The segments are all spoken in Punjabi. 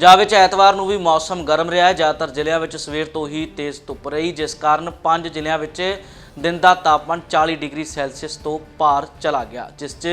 ਪੰਜਾਬ ਵਿੱਚ ਐਤਵਾਰ ਨੂੰ ਵੀ ਮੌਸਮ ਗਰਮ ਰਿਹਾ ਹੈ ਜ਼ਿਆਦਾਤਰ ਜ਼ਿਲ੍ਹਿਆਂ ਵਿੱਚ ਸਵੇਰ ਤੋਂ ਹੀ ਤੇਜ਼ ਧੁੱਪ ਰਹੀ ਜਿਸ ਕਾਰਨ ਪੰਜ ਜ਼ਿਲ੍ਹਿਆਂ ਵਿੱਚ ਦਿਨ ਦਾ ਤਾਪਮਾਨ 40 ਡਿਗਰੀ ਸੈਲਸੀਅਸ ਤੋਂ ਪਾਰ ਚਲਾ ਗਿਆ, ਜਿਸ 'ਚ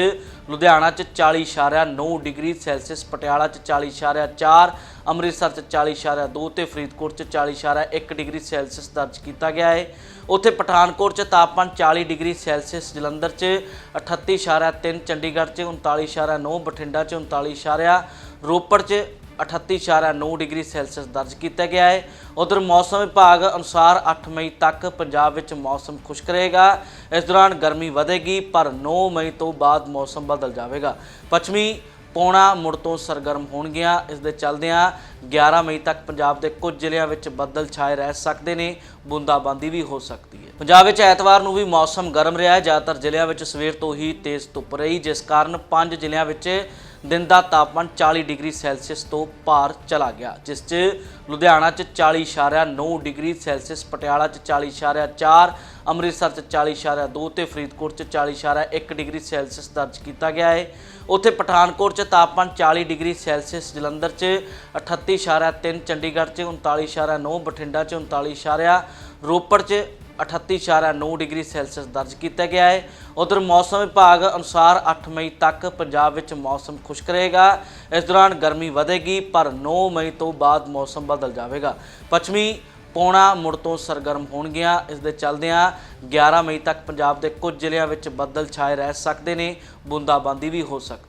ਲੁਧਿਆਣਾ 'ਚ 40.9 ਡਿਗਰੀ ਸੈਲਸੀਅਸ, ਪਟਿਆਲਾ 'ਚ 40.4 ਅੰਮ੍ਰਿਤਸਰ 'ਚ 40.2 ਤੇ ਫਰੀਦਕੋਟ 'ਚ 40.1 ਡਿਗਰੀ ਸੈਲਸੀਅਸ ਦਰਜ ਕੀਤਾ ਗਿਆ ਹੈ ਉੱਥੇ ਪਠਾਨਕੋਟ 'ਚ ਤਾਪਮਾਨ 40 ਡਿਗਰੀ ਸੈਲਸੀਅਸ, ਜਲੰਧਰ 'ਚ 38.3 ਚੰਡੀਗੜ੍ਹ 'ਚ 39.9 ਬਠਿੰਡਾ 'ਚ 39. ਰੋਪੜ 'ਚ 38.9 ਡਿਗਰੀ ਸੈਲਸੀਅਸ ਦਰਜ ਕੀਤਾ ਗਿਆ ਹੈ। ਉਧਰ ਮੌਸਮ ਵਿਭਾਗ ਅਨੁਸਾਰ 8 ਮਈ ਤੱਕ ਪੰਜਾਬ ਵਿੱਚ ਮੌਸਮ ਖੁਸ਼ਕ ਰਹੇਗਾ। ਇਸ ਦੌਰਾਨ ਗਰਮੀ ਵਧੇਗੀ, ਪਰ 9 ਮਈ ਤੋਂ ਬਾਅਦ ਮੌਸਮ ਬਦਲ ਜਾਵੇਗਾ। ਪੱਛਮੀ ਪੌਣਾ ਮੁੜ ਤੋਂ ਸਰਗਰਮ ਹੋਣਗੀਆਂ। ਇਸ ਦੇ ਚੱਲਦਿਆਂ 11 ਮਈ ਤੱਕ ਪੰਜਾਬ ਦੇ ਕੁਝ ਜ਼ਿਲ੍ਹਿਆਂ ਵਿੱਚ ਬੱਦਲ ਛਾਏ ਰਹਿ ਸਕਦੇ ਨੇ। ਬੂੰਦਾਬਾਂਦੀ ਵੀ ਹੋ ਸਕਦੀ ਹੈ। ਪੰਜਾਬ ਵਿੱਚ ਐਤਵਾਰ ਨੂੰ ਵੀ ਮੌਸਮ ਗਰਮ ਰਿਹਾ ਹੈ। ਜ਼ਿਆਦਾਤਰ ਜ਼ਿਲ੍ਹਿਆਂ ਵਿੱਚ ਸਵੇਰ ਤੋਂ ਹੀ ਤੇਜ਼ ਧੁੱਪ ਰਹੀ, ਜਿਸ ਕਾਰਨ ਪੰਜ ਜ਼ਿਲ੍ਹਿਆਂ ਵਿੱਚ ਦਿਨ ਦਾ ਤਾਪਮਾਨ 40 ਡਿਗਰੀ ਸੈਲਸੀਅਸ ਤੋਂ ਪਾਰ ਚਲਾ ਗਿਆ, ਜਿਸ 'ਚ ਲੁਧਿਆਣਾ 'ਚ 40.9 ਡਿਗਰੀ ਸੈਲਸੀਅਸ, ਪਟਿਆਲਾ 'ਚ 40.4 ਅੰਮ੍ਰਿਤਸਰ 'ਚ 40.2 ਤੇ ਫਰੀਦਕੋਟ 'ਚ 40.1 ਡਿਗਰੀ ਸੈਲਸੀਅਸ ਦਰਜ ਕੀਤਾ ਗਿਆ ਹੈ ਉੱਥੇ ਪਠਾਨਕੋਟ 'ਚ ਤਾਪਮਾਨ 40 ਡਿਗਰੀ ਸੈਲਸੀਅਸ, ਜਲੰਧਰ 'ਚ 38.3 ਚੰਡੀਗੜ੍ਹ 'ਚ 39.9 ਬਠਿੰਡਾ 'ਚ 39. ਰੋਪੜ 'ਚ 38.9 ਡਿਗਰੀ ਸੈਲਸੀਅਸ ਦਰਜ ਕੀਤਾ ਗਿਆ ਹੈ। ਉਧਰ ਮੌਸਮ ਵਿਭਾਗ ਅਨੁਸਾਰ 8 ਮਈ ਤੱਕ ਪੰਜਾਬ ਵਿੱਚ ਮੌਸਮ ਖੁਸ਼ਕ ਰਹੇਗਾ। ਇਸ ਦੌਰਾਨ ਗਰਮੀ ਵਧੇਗੀ, ਪਰ 9 ਮਈ ਤੋਂ ਬਾਅਦ ਮੌਸਮ ਬਦਲ ਜਾਵੇਗਾ। ਪੱਛਮੀ ਪੌਣਾ ਮੁੜ ਤੋਂ ਸਰਗਰਮ ਹੋਣਗੀਆਂ। ਇਸ ਦੇ ਚੱਲਦਿਆਂ 11 ਮਈ ਤੱਕ ਪੰਜਾਬ ਦੇ ਕੁਝ ਜ਼ਿਲ੍ਹਿਆਂ ਵਿੱਚ ਬੱਦਲ ਛਾਏ ਰਹਿ ਸਕਦੇ ਨੇ। ਬੂੰਦਾਬਾਂਦੀ ਵੀ ਹੋ ਸਕਦੀ